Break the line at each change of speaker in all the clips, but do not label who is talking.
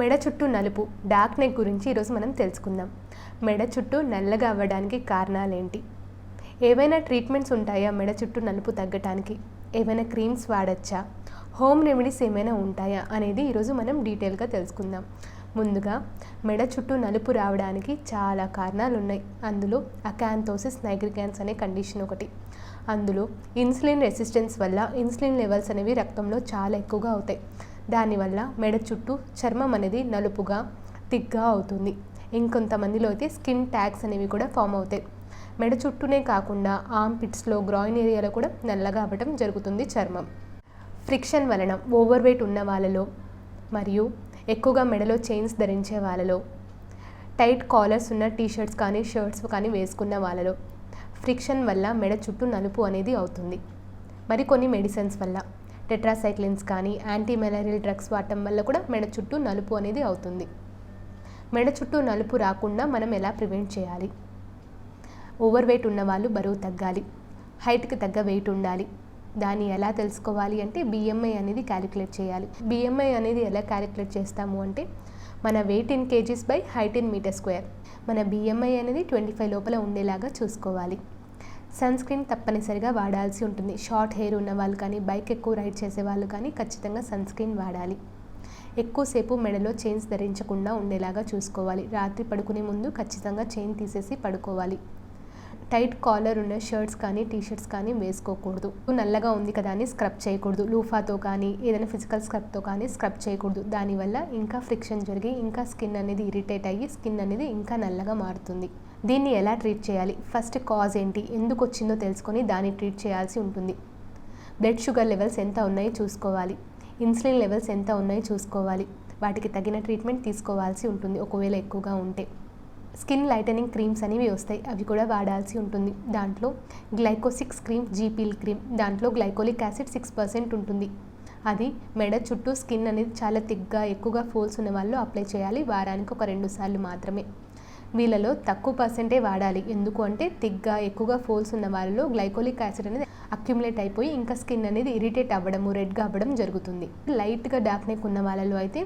మెడ చుట్టూ నలుపు డార్క్ నెక్ గురించి ఈరోజు మనం తెలుసుకుందాం. మెడ చుట్టూ నల్లగా అవ్వడానికి కారణాలేంటి? ఏవైనా ట్రీట్మెంట్స్ ఉంటాయా మెడ చుట్టూ నలుపు తగ్గటానికి? ఏమైనా క్రీమ్స్ వాడచ్చా? హోమ్ రెమెడీస్ ఏమైనా ఉంటాయా అనేది ఈరోజు మనం డీటెయిల్గా తెలుసుకుందాం. ముందుగా మెడ చుట్టూ నలుపు రావడానికి చాలా కారణాలు ఉన్నాయి అందులో అకాంతోసిస్ నైగ్రికాన్స్ అనే కండిషన్ ఒకటి. అందులో ఇన్సులిన్ రెసిస్టెన్స్ వల్ల ఇన్సులిన్ లెవెల్స్ అనేవి రక్తంలో చాలా ఎక్కువగా అవుతాయి. దానివల్ల మెడ చుట్టూ చర్మం అనేది నలుపుగా తిగ్గా అవుతుంది. ఇంకొంతమందిలో అయితే స్కిన్ ట్యాగ్స్ అనేవి కూడా ఫామ్ అవుతాయి. మెడ చుట్టూనే కాకుండా ఆమ్ పిట్స్లో గ్రాయిన్ ఏరియాలో కూడా నల్లగా అవ్వటం జరుగుతుంది చర్మం. ఫ్రిక్షన్ వలన ఓవర్ వెయిట్ ఉన్న వాళ్ళలో మరియు ఎక్కువగా మెడలో చైన్స్ ధరించే వాళ్ళలో టైట్ కాలర్స్ ఉన్న టీషర్ట్స్ కానీ షర్ట్స్ కానీ వేసుకున్న వాళ్ళలో ఫ్రిక్షన్ వల్ల మెడ చుట్టూ నలుపు అనేది అవుతుంది. మరికొన్ని మెడిసిన్స్ వల్ల టెట్రాసైక్లిన్స్ కానీ యాంటీ మెలారియల్ డ్రగ్స్ వాడటం వల్ల కూడా మెడ చుట్టూ నలుపు అనేది అవుతుంది. మెడ చుట్టూ నలుపు రాకుండా మనం ఎలా ప్రివెంట్ చేయాలి? ఓవర్ వెయిట్ ఉన్నవాళ్ళు బరువు తగ్గాలి. హైట్కి తగ్గ వెయిట్ ఉండాలి. దాన్ని ఎలా తెలుసుకోవాలి అంటే బిఎంఐ అనేది క్యాలిక్యులేట్ చేయాలి. బిఎంఐ అనేది ఎలా క్యాలిక్యులేట్ చేస్తాము అంటే మన weight in kgs by height in metre square. మన బిఎంఐ అనేది ట్వంటీ ఫైవ్ లోపల ఉండేలాగా చూసుకోవాలి. సన్ స్క్రీన్ తప్పనిసరిగా వాడాల్సి ఉంటుంది. షార్ట్ హెయిర్ ఉన్న వాళ్ళు కానీ బైక్ ఎక్కువ రైడ్ చేసే వాళ్ళు కానీ ఖచ్చితంగా సన్ స్క్రీన్ వాడాలి. ఎక్కువసేపు మెడలో చైన్స్ ధరించకుండా ఉండేలాగా చూసుకోవాలి. రాత్రి పడుకునే ముందు ఖచ్చితంగా చైన్ తీసేసి పడుకోవాలి. టైట్ కాలర్ ఉన్న షర్ట్స్ కానీ టీ షర్ట్స్ కానీ వేసుకోకూడదు. నల్లగా ఉంది కదా అని స్క్రబ్ చేయకూడదు. లూఫాతో కానీ ఏదైనా ఫిజికల్ స్క్రబ్తో కానీ స్క్రబ్ చేయకూడదు. దానివల్ల ఇంకా ఫ్రిక్షన్ జరిగి ఇంకా స్కిన్ అనేది ఇరిటేట్ అయ్యి స్కిన్ అనేది ఇంకా నల్లగా మారుతుంది. దీన్ని ఎలా ట్రీట్ చేయాలి? ఫస్ట్ కాజ్ ఏంటి? ఎందుకు వచ్చిందో తెలుసుకొని దాన్ని ట్రీట్ చేయాల్సి ఉంటుంది. బ్లడ్ షుగర్ లెవెల్స్ ఎంత ఉన్నాయో చూసుకోవాలి. ఇన్సులిన్ లెవెల్స్ ఎంత ఉన్నాయో చూసుకోవాలి. వాటికి తగిన ట్రీట్మెంట్ తీసుకోవాల్సి ఉంటుంది. ఒకవేళ ఎక్కువగా ఉంటే. స్కిన్ లైటనింగ్ క్రీమ్స్ అనేవి వస్తాయి. అవి కూడా వాడాల్సి ఉంటుంది. దాంట్లో గ్లైకోసిక్స్ క్రీమ్ జీపీల్ క్రీమ్ దాంట్లో గ్లైకోలిక్ యాసిడ్ సిక్స్ పర్సెంట్ ఉంటుంది. అది మెడ చుట్టూ స్కిన్ అనేది చాలా తిగ్గా ఎక్కువగా ఫోల్స్ ఉన్న వాళ్ళు అప్లై చేయాలి. వారానికి ఒక రెండు సార్లు మాత్రమే. వీళ్ళలో తక్కువ పర్సెంటే వాడాలి. ఎందుకు అంటే తిగ్గా ఎక్కువగా ఫోల్స్ ఉన్న వాళ్ళలో గ్లైకోలిక్ యాసిడ్ అనేది అక్యుములేట్ అయిపోయి ఇంకా స్కిన్ అనేది ఇరిటేట్ అవ్వడము రెడ్గా అవ్వడం జరుగుతుంది. లైట్గా డార్క్ నెక్ ఉన్న వాళ్ళలో అయితే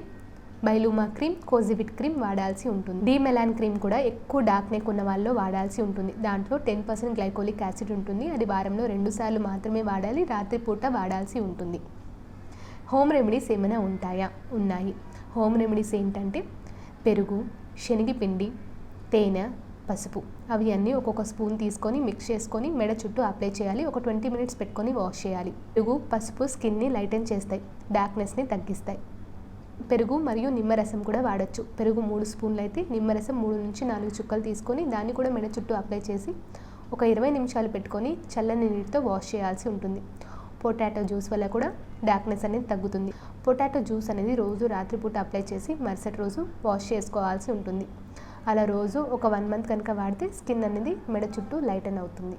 బైలూమా క్రీమ్ కోజివిట్ క్రీమ్ వాడాల్సి ఉంటుంది. డీమెలాన్ క్రీమ్ కూడా ఎక్కువ డార్క్ నెక్ ఉన్న వాళ్ళలో వాడాల్సి ఉంటుంది. దాంట్లో టెన్ పర్సెంట్ గ్లైకోలిక్ యాసిడ్ ఉంటుంది. అది వారంలో రెండు సార్లు మాత్రమే వాడాలి. రాత్రిపూట వాడాల్సి ఉంటుంది. హోమ్ రెమెడీస్ ఏమైనా ఉంటాయా? ఉన్నాయి. హోమ్ రెమెడీస్ ఏంటంటే పెరుగు శనగపిండి తేనె పసుపు. అవి అన్నీ ఒక్కొక్క స్పూన్ తీసుకొని మిక్స్ చేసుకొని మెడ చుట్టూ అప్లై చేయాలి. ఒక ట్వంటీ మినిట్స్ పెట్టుకొని వాష్ చేయాలి. పెరుగు పసుపు స్కిన్ని లైటన్ చేస్తాయి. డార్క్నెస్ని తగ్గిస్తాయి. పెరుగు మరియు నిమ్మరసం కూడా వాడచ్చు. పెరుగు మూడు స్పూన్లు అయితే నిమ్మరసం మూడు నుంచి నాలుగు చుక్కలు తీసుకొని దాన్ని కూడా మెడ చుట్టూ అప్లై చేసి ఒక ఇరవై నిమిషాలు పెట్టుకొని చల్లని నీటితో వాష్ చేయాల్సి ఉంటుంది. పొటాటో జ్యూస్ వల్ల కూడా డార్క్నెస్ అనేది తగ్గుతుంది. పొటాటో జ్యూస్ అనేది రోజు రాత్రిపూట అప్లై చేసి మరుసటి రోజు వాష్ చేసుకోవాల్సి ఉంటుంది. అలా రోజు ఒక వన్ మంత్ కనుక వాడితే స్కిన్ అనేది మెడ చుట్టూ లైటన్ అవుతుంది.